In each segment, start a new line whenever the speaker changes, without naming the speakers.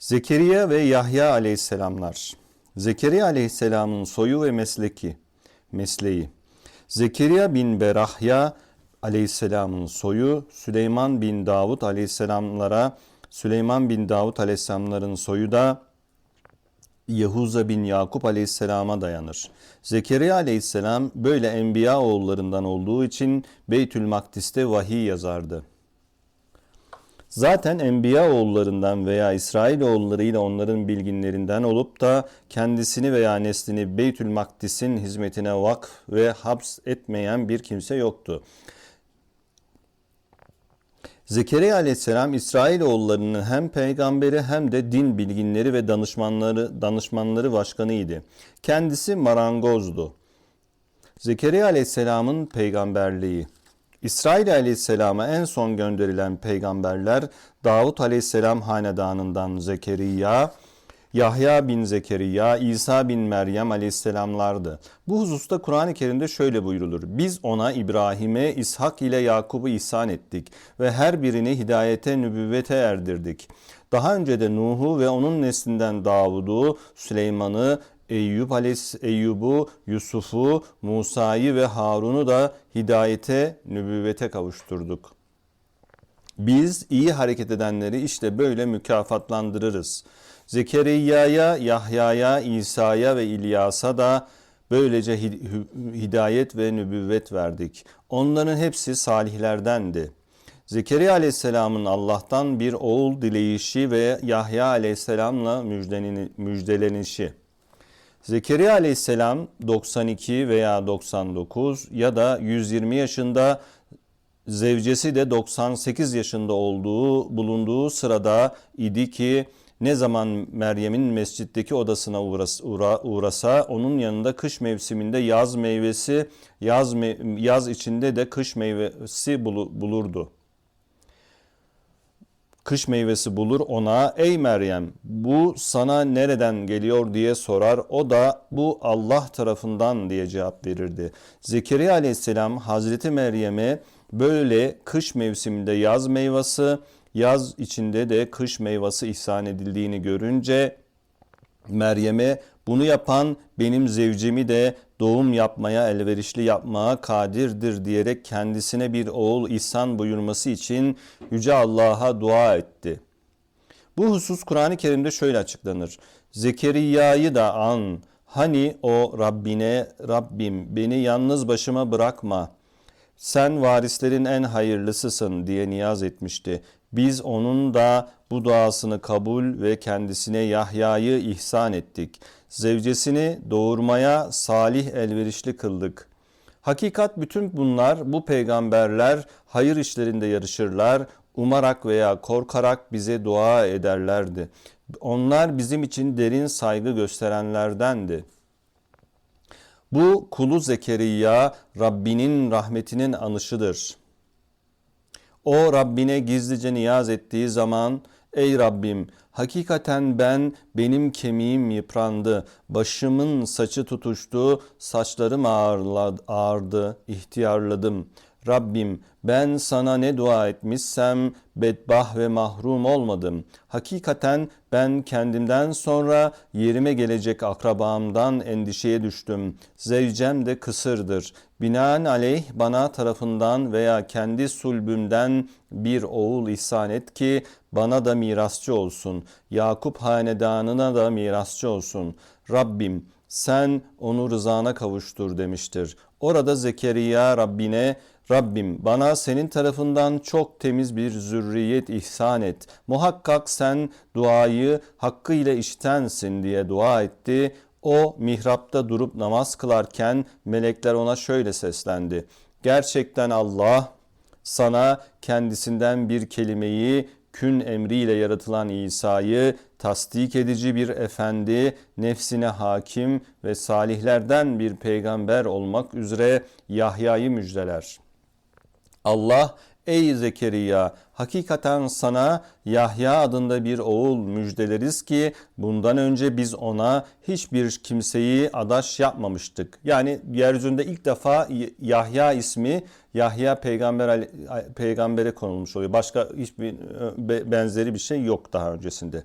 Zekeriya ve Yahya aleyhisselamlar. Zekeriya aleyhisselamın soyu ve mesleki, mesleği. Zekeriya bin Berahya aleyhisselamın soyu, Süleyman bin Davud aleyhisselamlara, Süleyman bin Davud aleyhisselamların soyu da Yahuza bin Yakup aleyhisselama dayanır. Zekeriya aleyhisselam böyle enbiya oğullarından olduğu için Beytül Makdis'te vahiy yazardı. Zaten Enbiya oğullarından veya İsrail oğullarıyla onların bilginlerinden olup da kendisini veya neslini Beytül Makdis'in hizmetine vakf ve haps etmeyen bir kimse yoktu. Zekeriya aleyhisselam İsrail oğullarının hem peygamberi hem de din bilginleri ve danışmanları danışmanları başkanıydı. Kendisi marangozdu. Zekeriya aleyhisselamın peygamberliği İsrail aleyhisselama en son gönderilen peygamberler Davut aleyhisselam hanedanından Zekeriya, Yahya bin Zekeriya, İsa bin Meryem aleyhisselamlardı. Bu hususta Kur'an-ı Kerim'de şöyle buyrulur. Biz ona İbrahim'e, İshak ile Yakub'u ihsan ettik ve her birini hidayete, nübüvvete erdirdik. Daha önce de Nuh'u ve onun neslinden Davud'u, Süleyman'ı, Eyüp Aleyhis Eyyub'u, Yusuf'u, Musa'yı ve Harun'u da hidayete, nübüvvete kavuşturduk. Biz iyi hareket edenleri işte böyle mükafatlandırırız. Zekeriya'ya, Yahya'ya, İsa'ya ve İlyas'a da böylece hidayet ve nübüvvet verdik. Onların hepsi salihlerdendi. Zekeriya aleyhisselamın Allah'tan bir oğul dileyişi ve Yahya aleyhisselamla müjdelenişi. Zekeriya aleyhisselam 92 veya 99 ya da 120 yaşında zevcesi de 98 yaşında olduğu bulunduğu sırada idi ki ne zaman Meryem'in mescitteki odasına uğrasa, uğrasa onun yanında kış mevsiminde yaz meyvesi yaz yaz içinde de kış meyvesi bulurdu kış meyvesi bulur ona ey Meryem bu sana nereden geliyor diye sorar o da bu Allah tarafından diye cevap verirdi. Zekeriya aleyhisselam Hazreti Meryem'e böyle kış mevsiminde yaz meyvesi yaz içinde de kış meyvesi ihsan edildiğini görünce Meryem'e bunu yapan benim zevcimi de doğum yapmaya elverişli yapmaya kadirdir diyerek kendisine bir oğul ihsan buyurması için Yüce Allah'a dua etti. Bu husus Kur'an-ı Kerim'de şöyle açıklanır. Zekeriya'yı da an, hani o Rabbine, Rabbim beni yalnız başıma bırakma, sen varislerin en hayırlısısın diye niyaz etmişti. Biz onun da bu duasını kabul ve kendisine Yahya'yı ihsan ettik. Zevcesini doğurmaya salih elverişli kıldık. Hakikat bütün bunlar bu peygamberler hayır işlerinde yarışırlar, umarak veya korkarak bize dua ederlerdi. Onlar bizim için derin saygı gösterenlerdendi. Bu kulu Zekeriya Rabbinin rahmetinin anışıdır.'' O Rabbine gizlice niyaz ettiği zaman Ey Rabbim hakikaten ben benim kemiğim yıprandı, başımın saçı tutuştu, saçlarım ağırdı, ihtiyarladım. Rabbim ben sana ne dua etmişsem bedbah ve mahrum olmadım. Hakikaten ben kendimden sonra yerime gelecek akrabamdan endişeye düştüm. Zevcem de kısırdır. Binaenaleyh bana tarafından veya kendi sulbümden bir oğul ihsan et ki bana da mirasçı olsun. Yakup hanedanına da mirasçı olsun. Rabbim sen onu rızana kavuştur demiştir. Orada Zekeriya Rabbine Rabbim bana senin tarafından çok temiz bir zürriyet ihsan et. Muhakkak sen duayı hakkıyla işitensin diye dua etti. O mihrapta durup namaz kılarken melekler ona şöyle seslendi. Gerçekten Allah sana kendisinden bir kelimeyi kün emriyle yaratılan İsa'yı tasdik edici bir efendi, nefsine hakim ve salihlerden bir peygamber olmak üzere Yahya'yı müjdeler.'' Allah ey Zekeriya hakikaten sana Yahya adında bir oğul müjdeleriz ki bundan önce biz ona hiçbir kimseyi adaş yapmamıştık. Yani yeryüzünde ilk defa Yahya ismi Yahya peygamber peygambere konulmuş oluyor. Başka hiçbir benzeri bir şey yok daha öncesinde.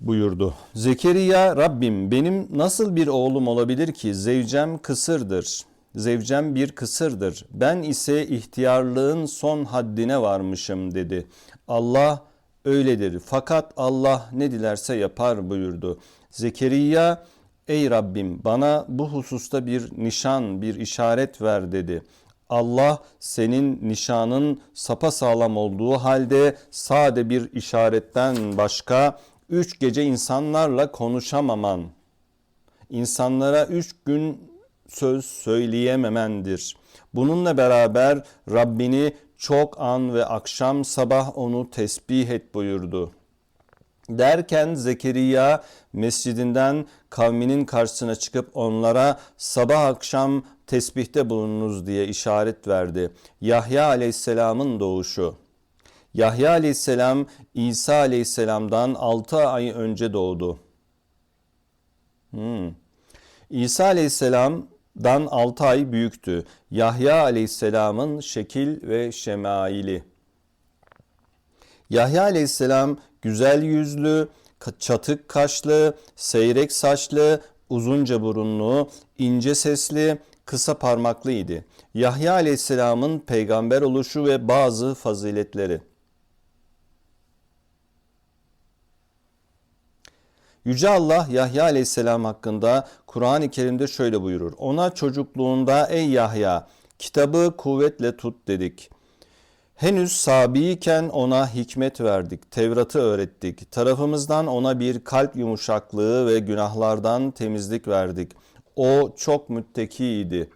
buyurdu. Zekeriya Rabbim benim nasıl bir oğlum olabilir ki zevcem kısırdır. Zevcem bir kısırdır. Ben ise ihtiyarlığın son haddine varmışım dedi. Allah öyledir. Fakat Allah ne dilerse yapar buyurdu. Zekeriya ey Rabbim bana bu hususta bir nişan, bir işaret ver dedi. Allah senin nişanın sapa sağlam olduğu halde sade bir işaretten başka üç gece insanlarla konuşamaman, insanlara üç gün söz söyleyememendir. Bununla beraber Rabbini çok an ve akşam sabah onu tesbih et buyurdu. Derken Zekeriya mescidinden kavminin karşısına çıkıp onlara sabah akşam tesbihte bulununuz diye işaret verdi. Yahya aleyhisselamın doğuşu. Yahya aleyhisselam İsa aleyhisselamdan 6 ay önce doğdu. Hmm. İsa aleyhisselamdan 6 ay büyüktü. Yahya aleyhisselamın şekil ve şemaili. Yahya aleyhisselam güzel yüzlü, çatık kaşlı, seyrek saçlı, uzunca burunlu, ince sesli, kısa parmaklıydı. Yahya aleyhisselamın peygamber oluşu ve bazı faziletleri. Yüce Allah Yahya aleyhisselam hakkında Kur'an-ı Kerim'de şöyle buyurur. Ona çocukluğunda ey Yahya kitabı kuvvetle tut dedik. Henüz sabiyken ona hikmet verdik, Tevrat'ı öğrettik. Tarafımızdan ona bir kalp yumuşaklığı ve günahlardan temizlik verdik. O çok müttekiydi.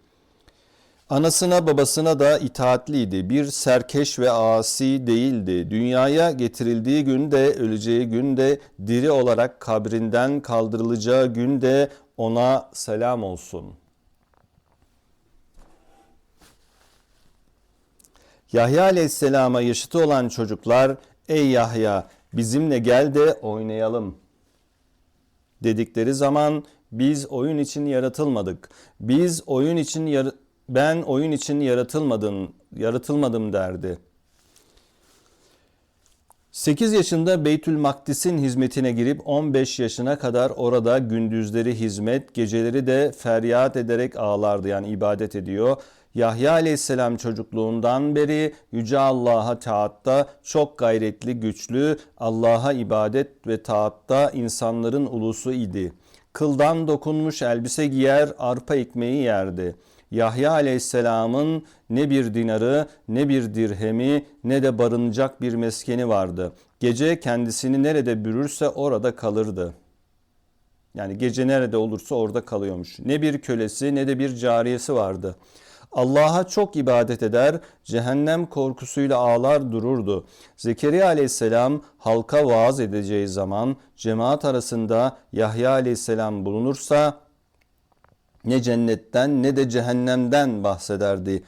Anasına babasına da itaatliydi. Bir serkeş ve asi değildi. Dünyaya getirildiği günde, öleceği günde, diri olarak kabrinden kaldırılacağı günde ona selam olsun. Yahya aleyhisselama yaşıtı olan çocuklar, ey Yahya bizimle gel de oynayalım dedikleri zaman biz oyun için yaratılmadık. Biz oyun için yar ben oyun için yaratılmadım, yaratılmadım derdi. 8 yaşında Beytül Makdis'in hizmetine girip 15 yaşına kadar orada gündüzleri hizmet, geceleri de feryat ederek ağlardı yani ibadet ediyor. Yahya aleyhisselam çocukluğundan beri Yüce Allah'a taatta çok gayretli, güçlü, Allah'a ibadet ve taatta insanların ulusu idi. Kıldan dokunmuş elbise giyer, arpa ekmeği yerdi. Yahya aleyhisselamın ne bir dinarı, ne bir dirhemi, ne de barınacak bir meskeni vardı. Gece kendisini nerede bürürse orada kalırdı. Yani gece nerede olursa orada kalıyormuş. Ne bir kölesi ne de bir cariyesi vardı.'' Allah'a çok ibadet eder, cehennem korkusuyla ağlar dururdu. Zekeriya aleyhisselam halka vaaz edeceği zaman cemaat arasında Yahya aleyhisselam bulunursa ne cennetten ne de cehennemden bahsederdi.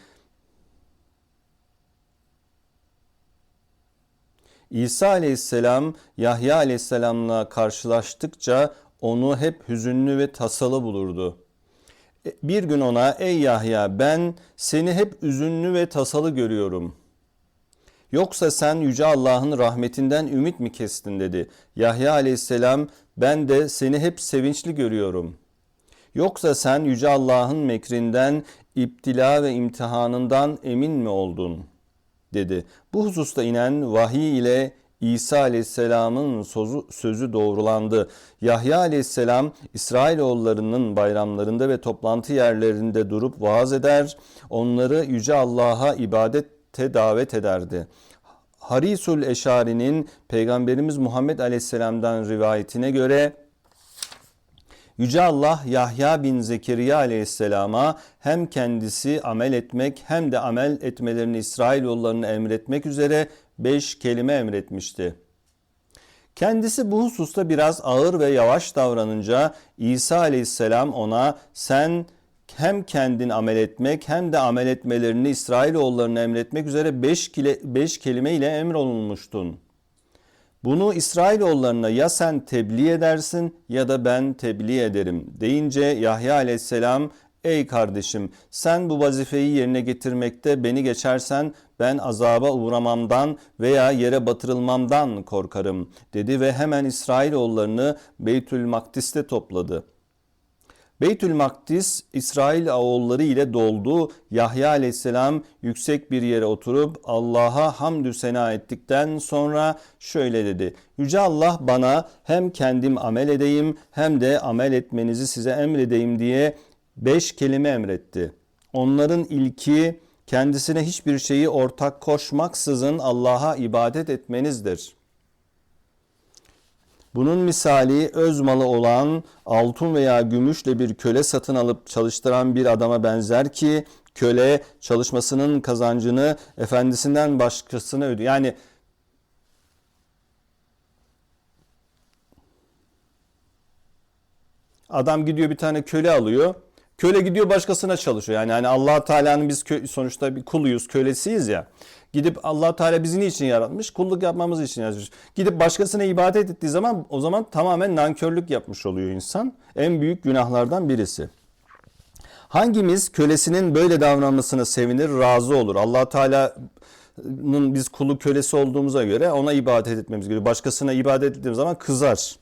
İsa aleyhisselam Yahya aleyhisselamla karşılaştıkça onu hep hüzünlü ve tasalı bulurdu. E, bir gün ona ey Yahya ben seni hep üzünlü ve tasalı görüyorum. Yoksa sen Yüce Allah'ın rahmetinden ümit mi kestin dedi. Yahya aleyhisselam ben de seni hep sevinçli görüyorum. Yoksa sen Yüce Allah'ın mekrinden, iptila ve imtihanından emin mi oldun? dedi. Bu hususta inen vahiy ile İsa aleyhisselamın sözü, sözü doğrulandı. Yahya aleyhisselam İsrailoğullarının bayramlarında ve toplantı yerlerinde durup vaaz eder, onları Yüce Allah'a ibadete davet ederdi. Harisul Eşari'nin Peygamberimiz Muhammed Aleyhisselam'dan rivayetine göre Yüce Allah Yahya bin Zekeriya aleyhisselama hem kendisi amel etmek hem de amel etmelerini İsrailoğullarına emretmek üzere beş kelime emretmişti. Kendisi bu hususta biraz ağır ve yavaş davranınca İsa aleyhisselam ona sen hem kendin amel etmek hem de amel etmelerini İsrailoğullarına emretmek üzere beş, kile, beş kelime ile emrolunmuştun. Bunu İsrailoğullarına ya sen tebliğ edersin ya da ben tebliğ ederim deyince Yahya aleyhisselam Ey kardeşim sen bu vazifeyi yerine getirmekte beni geçersen ben azaba uğramamdan veya yere batırılmamdan korkarım dedi ve hemen İsrailoğullarını Beytül Makdis'te topladı. Beytül Makdis İsrail oğulları ile doldu. Yahya aleyhisselam yüksek bir yere oturup Allah'a hamdü sena ettikten sonra şöyle dedi. Yüce Allah bana hem kendim amel edeyim hem de amel etmenizi size emredeyim diye beş kelime emretti. Onların ilki kendisine hiçbir şeyi ortak koşmaksızın Allah'a ibadet etmenizdir.'' Bunun misali öz malı olan altın veya gümüşle bir köle satın alıp çalıştıran bir adama benzer ki köle çalışmasının kazancını efendisinden başkasına ödüyor. Yani adam gidiyor bir tane köle alıyor. Köle gidiyor başkasına çalışıyor. Yani hani Allah Teala'nın biz kö- sonuçta bir kuluyuz, kölesiyiz ya. Gidip Allah Teala bizi niçin yaratmış? Kulluk yapmamız için yaratmış. Gidip başkasına ibadet ettiği zaman o zaman tamamen nankörlük yapmış oluyor insan. En büyük günahlardan birisi. Hangimiz kölesinin böyle davranmasına sevinir, razı olur? Allah Teala'nın biz kulu kölesi olduğumuza göre ona ibadet etmemiz gerekiyor. Başkasına ibadet ettiğimiz zaman kızar.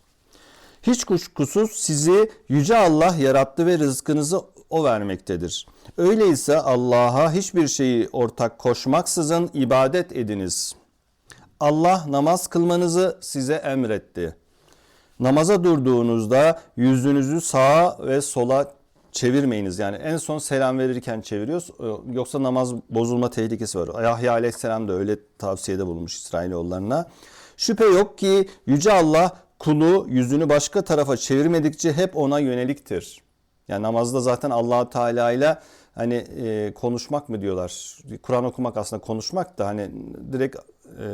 Hiç kuşkusuz sizi yüce Allah yarattı ve rızkınızı o vermektedir. Öyleyse Allah'a hiçbir şeyi ortak koşmaksızın ibadet ediniz. Allah namaz kılmanızı size emretti. Namaza durduğunuzda yüzünüzü sağa ve sola çevirmeyiniz. Yani en son selam verirken çeviriyoruz. Yoksa namaz bozulma tehlikesi var. Yahya aleyhisselam da öyle tavsiyede bulmuş İsrailoğullarına. Şüphe yok ki Yüce Allah kulu yüzünü başka tarafa çevirmedikçe hep ona yöneliktir. Yani namazda zaten allah Teala ile hani e, konuşmak mı diyorlar. Kur'an okumak aslında konuşmak da hani direkt e,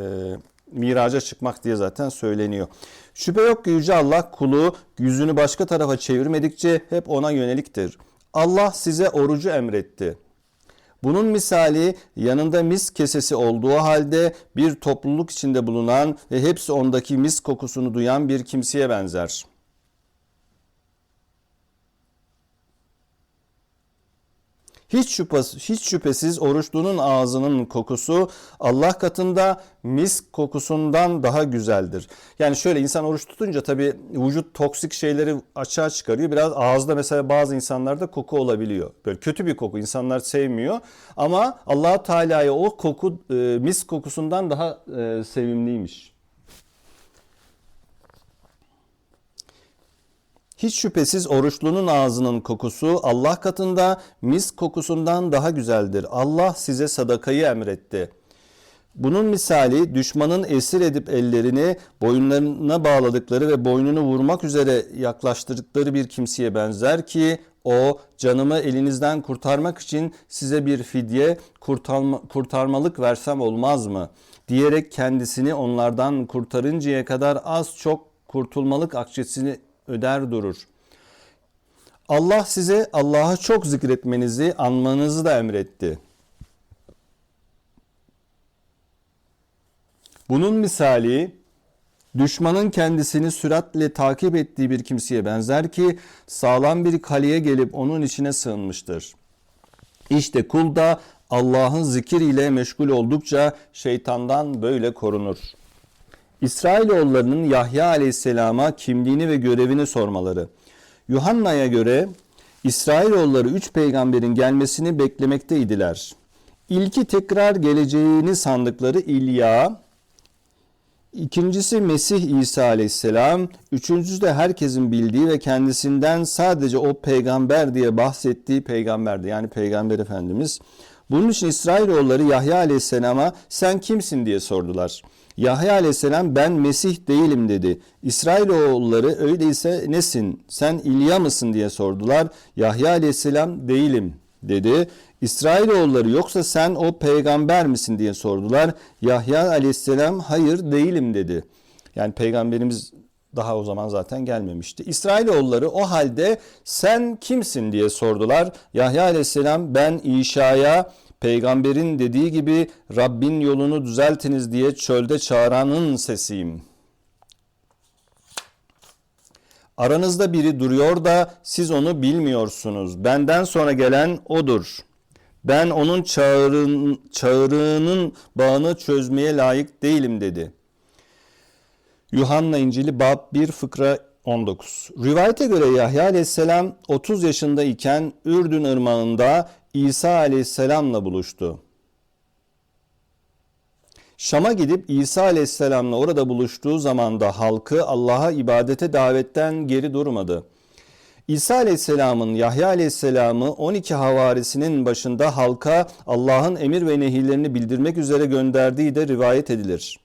miraca çıkmak diye zaten söyleniyor. Şüphe yok ki Yüce Allah kulu yüzünü başka tarafa çevirmedikçe hep ona yöneliktir. Allah size orucu emretti. Bunun misali yanında mis kesesi olduğu halde bir topluluk içinde bulunan ve hepsi ondaki mis kokusunu duyan bir kimseye benzer. Hiç şüphesiz, hiç şüphesiz oruçlunun ağzının kokusu Allah katında mis kokusundan daha güzeldir. Yani şöyle insan oruç tutunca tabii vücut toksik şeyleri açığa çıkarıyor. Biraz ağızda mesela bazı insanlarda koku olabiliyor. Böyle kötü bir koku insanlar sevmiyor. Ama Allah Teala'ya o koku e, mis kokusundan daha e, sevimliymiş. Hiç şüphesiz oruçlunun ağzının kokusu Allah katında mis kokusundan daha güzeldir. Allah size sadakayı emretti. Bunun misali düşmanın esir edip ellerini boyunlarına bağladıkları ve boynunu vurmak üzere yaklaştırdıkları bir kimseye benzer ki o canımı elinizden kurtarmak için size bir fidye kurtarma, kurtarmalık versem olmaz mı? Diyerek kendisini onlardan kurtarıncaya kadar az çok kurtulmalık akçesini öder durur. Allah size Allah'a çok zikretmenizi, anmanızı da emretti. Bunun misali düşmanın kendisini süratle takip ettiği bir kimseye benzer ki sağlam bir kaleye gelip onun içine sığınmıştır. İşte kul da Allah'ın zikir ile meşgul oldukça şeytandan böyle korunur. İsrailoğullarının Yahya aleyhisselama kimliğini ve görevini sormaları. Yuhanna'ya göre İsrailoğulları üç peygamberin gelmesini beklemekteydiler. İlki tekrar geleceğini sandıkları İlya, İkincisi Mesih İsa aleyhisselam, üçüncüsü de herkesin bildiği ve kendisinden sadece o peygamber diye bahsettiği peygamberdi. Yani peygamber efendimiz. Bunun için İsrailoğulları Yahya aleyhisselama sen kimsin diye sordular. Yahya aleyhisselam ben Mesih değilim dedi. İsrailoğulları öyleyse nesin sen İlya mısın diye sordular. Yahya aleyhisselam değilim dedi. İsrailoğulları yoksa sen o peygamber misin diye sordular. Yahya aleyhisselam hayır değilim dedi. Yani peygamberimiz daha o zaman zaten gelmemişti. İsrailoğulları o halde sen kimsin diye sordular. Yahya aleyhisselam ben İşa'ya peygamberin dediği gibi Rabbin yolunu düzeltiniz diye çölde çağıranın sesiyim. Aranızda biri duruyor da siz onu bilmiyorsunuz. Benden sonra gelen odur. Ben onun çağrın, çağrının bağını çözmeye layık değilim dedi. Yuhanna İncili Bab 1 Fıkra 19 Rivayete göre Yahya Aleyhisselam 30 yaşında iken Ürdün ırmağında İsa Aleyhisselam'la buluştu. Şam'a gidip İsa Aleyhisselam'la orada buluştuğu zaman da halkı Allah'a ibadete davetten geri durmadı. İsa Aleyhisselam'ın Yahya Aleyhisselam'ı 12 havarisinin başında halka Allah'ın emir ve nehirlerini bildirmek üzere gönderdiği de rivayet edilir.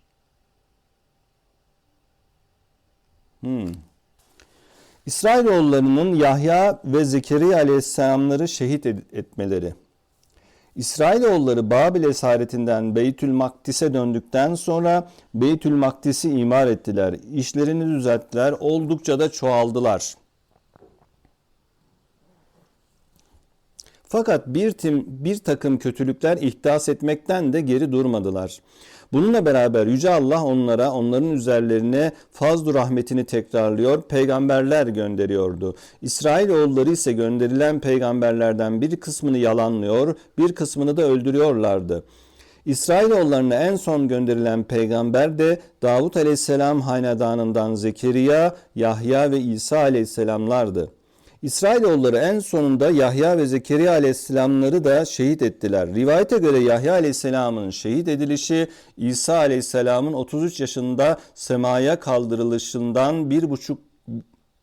Hmm. İsrailoğullarının Yahya ve Zekeriya aleyhisselamları şehit etmeleri. İsrailoğulları Babil esaretinden Beytül Makdis'e döndükten sonra Beytül Makdis'i imar ettiler. İşlerini düzelttiler. Oldukça da çoğaldılar. Fakat bir, tim, bir takım kötülükler ihdas etmekten de geri durmadılar. Bununla beraber Yüce Allah onlara, onların üzerlerine fazl rahmetini tekrarlıyor, peygamberler gönderiyordu. İsrailoğulları ise gönderilen peygamberlerden bir kısmını yalanlıyor, bir kısmını da öldürüyorlardı. İsrailoğullarına en son gönderilen peygamber de Davut aleyhisselam hanedanından Zekeriya, Yahya ve İsa aleyhisselamlardı. İsrailoğulları en sonunda Yahya ve Zekeriya aleyhisselamları da şehit ettiler. Rivayete göre Yahya aleyhisselamın şehit edilişi İsa aleyhisselamın 33 yaşında semaya kaldırılışından bir buçuk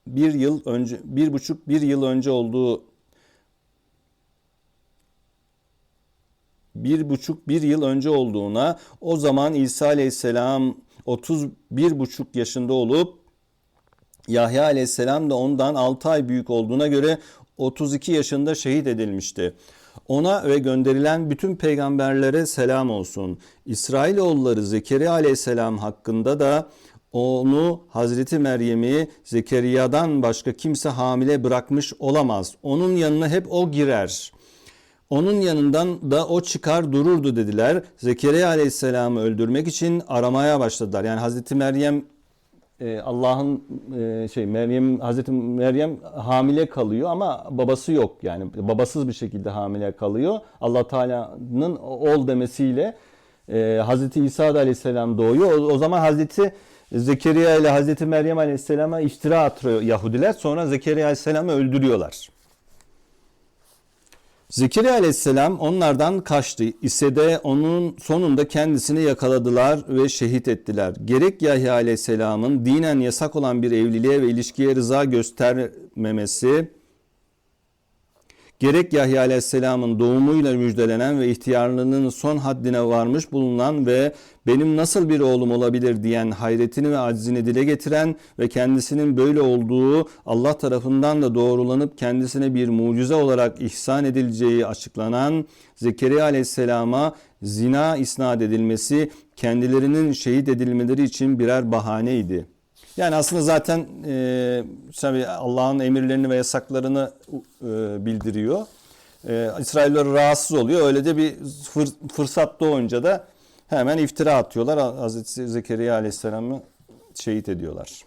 bir yıl önce bir buçuk bir yıl önce olduğu bir buçuk bir yıl önce olduğuna o zaman İsa aleyhisselam 31 buçuk yaşında olup Yahya aleyhisselam da ondan 6 ay büyük olduğuna göre 32 yaşında şehit edilmişti. Ona ve gönderilen bütün peygamberlere selam olsun. İsrailoğulları Zekeriya aleyhisselam hakkında da onu Hazreti Meryem'i Zekeriya'dan başka kimse hamile bırakmış olamaz. Onun yanına hep o girer. Onun yanından da o çıkar dururdu dediler. Zekeriya aleyhisselamı öldürmek için aramaya başladılar. Yani Hazreti Meryem e, Allah'ın e, şey Meryem Hazreti Meryem hamile kalıyor ama babası yok yani babasız bir şekilde hamile kalıyor. Allah Teala'nın ol demesiyle e, Hazreti İsa da Aleyhisselam doğuyor. O, o zaman Hazreti Zekeriya ile Hazreti Meryem Aleyhisselam'a iftira atıyor Yahudiler. Sonra Zekeriya Aleyhisselam'ı öldürüyorlar. Zekeriya aleyhisselam onlardan kaçtı ise de onun sonunda kendisini yakaladılar ve şehit ettiler. Gerek Yahya aleyhisselamın dinen yasak olan bir evliliğe ve ilişkiye rıza göstermemesi, gerek Yahya Aleyhisselam'ın doğumuyla müjdelenen ve ihtiyarlığının son haddine varmış bulunan ve benim nasıl bir oğlum olabilir diyen hayretini ve aczini dile getiren ve kendisinin böyle olduğu Allah tarafından da doğrulanıp kendisine bir mucize olarak ihsan edileceği açıklanan Zekeriya Aleyhisselam'a zina isnat edilmesi kendilerinin şehit edilmeleri için birer bahaneydi. Yani aslında zaten e, Allah'ın emirlerini ve yasaklarını e, bildiriyor. E, İsrailler rahatsız oluyor. Öyle de bir fır, fırsat doğunca da hemen iftira atıyorlar. Hazreti Zekeriya Aleyhisselam'ı şehit ediyorlar.